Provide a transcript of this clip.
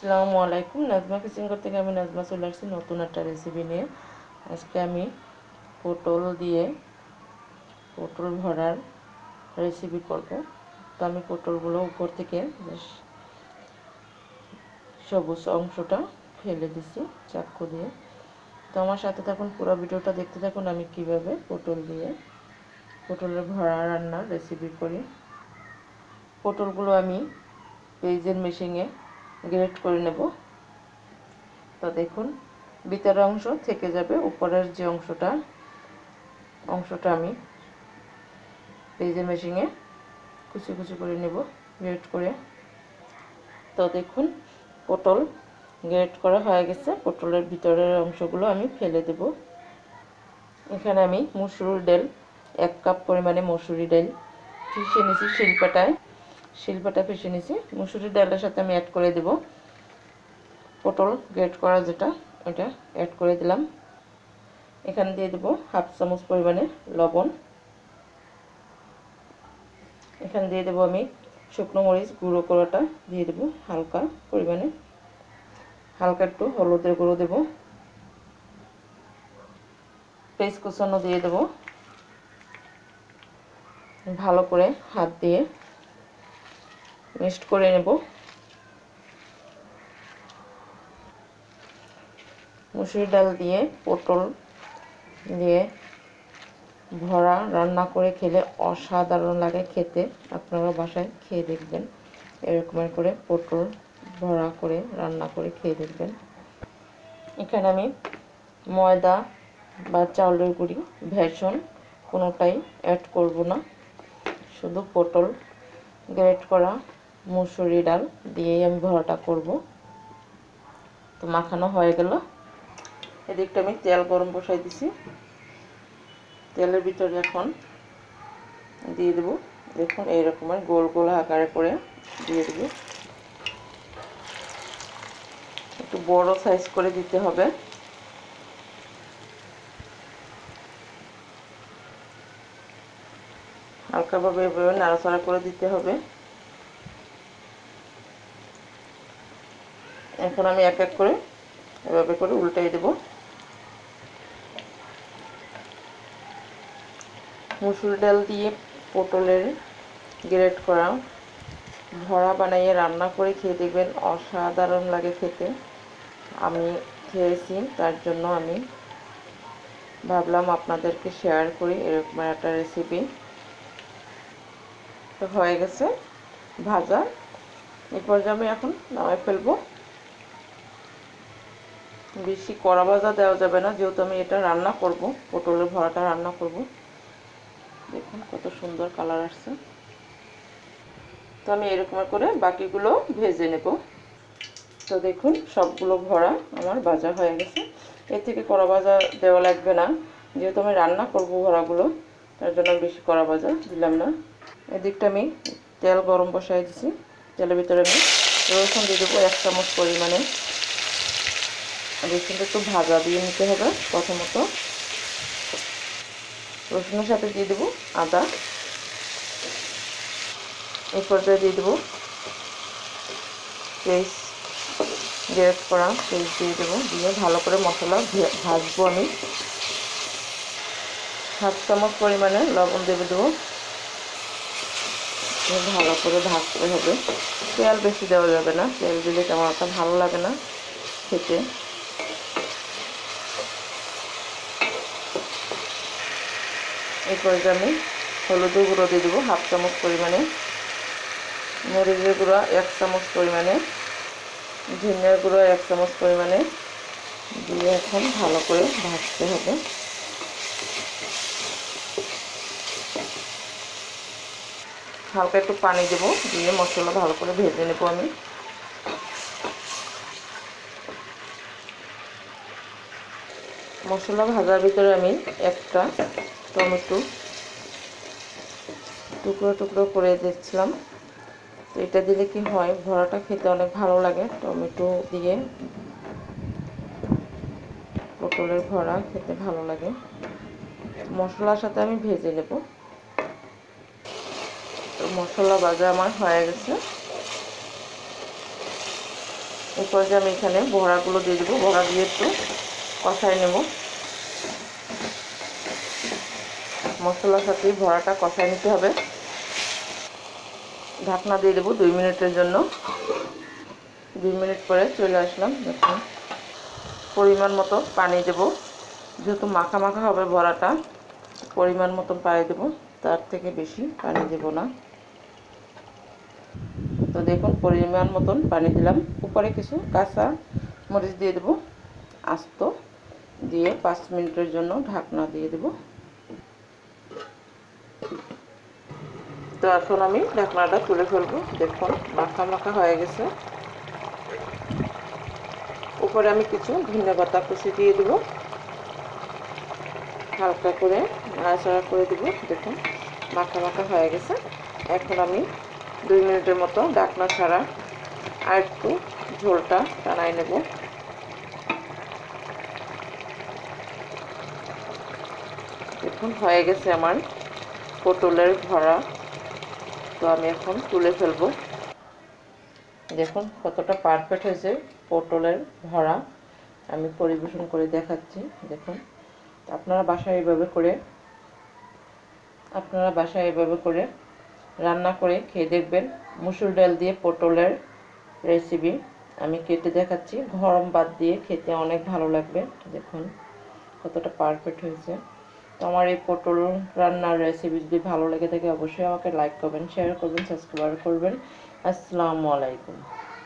আসসালামু আলাইকুম নাজমা কিচেন করতে গিয়ে আমি নাজমা চলে আসছি নতুন একটা রেসিপি নিয়ে। আজকে আমি পটল দিয়ে পটল ভরার রেসিপি করব। তো আমি পটলগুলো উপর থেকে সবুজ অংশটা ফেলে দিছি চাকু দিয়ে। তো আমার সাথে থাকুন, পুরো ভিডিওটা দেখতে থাকুন আমি কীভাবে পটল দিয়ে পটলের ভরা রান্নার রেসিপি করি। পটলগুলো আমি পেঁয়াজের মেশিনে গ্রেট করে নেব। তো দেখুন ভিতরের অংশ থেকে যাবে, উপরের যে অংশটা অংশটা আমি পেঁয়াজের মেশিনে কুচি কুচি করে নেব, গ্রেট করে। তো দেখুন, পটল গ্রেট করা হয়ে গেছে। পটলের ভিতরের অংশগুলো আমি ফেলে দেব। এখানে আমি মুসুর ডাল, এক কাপ পরিমাণে মসুরি ডাল ফিসে নিয়েছি শিল্পাটায়। শিল্পাটা ফেসে নিয়েছি মুসুরি ডালের সাথে আমি অ্যাড করে দেব। পটল গ্রেট করা যেটা ওটা অ্যাড করে দিলাম। এখানে দিয়ে দেব হাফ চামচ পরিমাণে লবণ। এখানে দিয়ে দেবো আমি শুকনো মরিচ গুঁড়ো করাটা। দিয়ে দেবো হালকা পরিমাণে। হালকা একটু হলুদের গুঁড়ো দেব। পেস্ট কুচানো দিয়ে দেব। ভালো করে হাত দিয়ে মিক্সড করে নেব। মুসুরি ডাল দিয়ে, পটল দিয়ে ভরা, রান্না করে খেলে অসাধারণ লাগে খেতে। আপনারা বাসায় খেয়ে দেখবেন। এরকমের করে পটল ভরা করে, রান্না করে খেয়ে দেখবেন। এখানে আমি ময়দা বা চাউলের গুঁড়ি, ভেষণ কোনোটাই অ্যাড করব না। শুধু পটল গ্রেট করা মুসুরি ডাল দিয়েই আমি ভরাটা করব। তো মাখানো হয়ে গেল। এদিকটা আমি তেল গরম বসাই দিছি। তেলের ভিতরে এখন দিয়ে দেবো। দেখুন, এইরকমের গোল গোল আকারে করে দিয়ে দেবো। একটু বড় সাইজ করে দিতে হবে। হালকাভাবে এভাবে নাড়াচাড়া করে দিতে হবে। এখন আমি এক এক করে এভাবে করে উল্টাই দেব। মুসুর ডাল দিয়ে পটলের গ্রেট করা ভরা বানাইয়ে রান্না করে খেয়ে দেখবেন অসাধারণ লাগে খেতে। আমি খেয়েছি, তার জন্য আমি ভাবলাম আপনাদেরকে শেয়ার করি এরকম একটা রেসিপি হয়ে গেছে ভাজা। এই পর্যায়ে আমি এখন নামাই ফেলব। বেশি কড়া ভাজা দেওয়া যাবে না, যেহেতু আমি এটা রান্না করব, পটলের ভরাটা রান্না করব। দেখুন কত সুন্দর কালার আসছে। তো আমি এরকম করে বাকিগুলো ভেজে নেব। তো দেখুন সবগুলো ভরা আমার ভাজা হয়ে গেছে। এর থেকে কড়া ভাজা দেওয়া লাগবে না, যেহেতু আমি রান্না করব ভরাগুলো, তার জন্য বেশি কড়া ভাজা দিলাম না। এদিকটা আমি তেল গরম বসাই দিছি, তেলের ভিতরে আমি রসুন দিয়ে দেবো এক চামচ পরিমাণে। রসুনটা একটু ভাজা দিয়ে নিতে হবে প্রথমত। রসুনের সাথে দিয়ে দেবো আদা। এই পর্যায়ে দিয়ে দেবো পেস্ট, গ্রেট করা পেস্ট দিয়ে দেবো। দিয়ে ভালো করে মশলা ভাজবো আমি। হাফ চামচ পরিমাণে লবণ দেবে দেবো। ভালো করে ভাজতে হবে। তেল বেশি দেওয়া যাবে না। তেল দিলে তেমন একটা ভালো লাগে না খেতে। এই পর্যায়ে আমি হলুদের গুঁড়ো দিয়ে দেবো, হাফ চামচ পরিমাণে। মরিচের গুঁড়ো এক চামচ পরিমাণে। ঝিঙের গুঁড়ো এক চামচ পরিমাণে। দিয়ে এখন ভালো করে ভাজতে হবে। হালকা একটু পানি দেব, দিয়ে মশলা ভালো করে ভেজে নেব আমি। মশলা ভাজার ভিতরে আমি একটা টমেটো। টুকরো টুকরো করে দিচ্ছিলাম। তো এটা দিলে কি হয়, ভরাটা খেতে অনেক ভালো লাগে টমেটো দিয়ে। পটলের ভরা খেতে ভালো লাগে। মশলার সাথে আমি ভেজে নেব। তো মশলা ভাজা আমার হয়ে গেছে। এরপর যে আমি এখানে বড়াগুলো দিয়ে দেবো বড়া দিয়ে একটু কষাই নেব। মশলার সাথে ভরাটা কষাই নিতে হবে। ঢাকনা দিয়ে দেবো দুই মিনিটের জন্য। দুই মিনিট পরে চলে আসলাম দেখুন। পরিমাণ মতো পানি দেব। যেহেতু মাখা মাখা হবে ভরাটা, পরিমাণ মতো পানি দেবো। তার থেকে বেশি পানি দেব না। তো দেখুন, পরিমাণ মতন পানি দিলাম। উপরে কিছু কাঁচা মরিচ দিয়ে দেবো। আস্ত দিয়ে পাঁচ মিনিটের জন্য ঢাকনা দিয়ে দেব। তো এখন আমি ঢাকনাটা তুলে ফেলব। দেখুন, মাখা মাখা হয়ে গেছে। উপরে আমি কিছু ধনে পাতা কুচি দিয়ে দেবো। হালকা করে নাড়াচাড়া করে দেবো। দেখুন, মাখা মাখা হয়ে গেছে। এখন আমি দুই মিনিটের মতো ডাকনা ছাড়া আর একটু ঝোলটা টানাই নেব। দেখুন, হয়ে গেছে আমার পটলের ভরা। তো আমি এখন তুলে ফেলব। দেখুন কতটা পারফেক্ট হয়েছে পটলের ভরা। আমি পরিবেশন করে দেখাচ্ছি, দেখুন। আপনারা বাসায় এইভাবে করে, আপনারা বাসায় এইভাবে করে রান্না করে খেয়ে দেখবেন। মুসুর ডাল দিয়ে পটলের রেসিপি আমি কেটে দেখাচ্ছি। গরম বাদ দিয়ে খেতে অনেক ভালো লাগবে। দেখুন কতটা পারফেক্ট হয়েছে। তো আমার এই পটল রান্নার রেসিপি যদি ভালো লেগে থাকে, অবশ্যই আমাকে লাইক করবেন শেয়ার করবেন সাবস্ক্রাইব করবেন। আসসালামু আলাইকুম।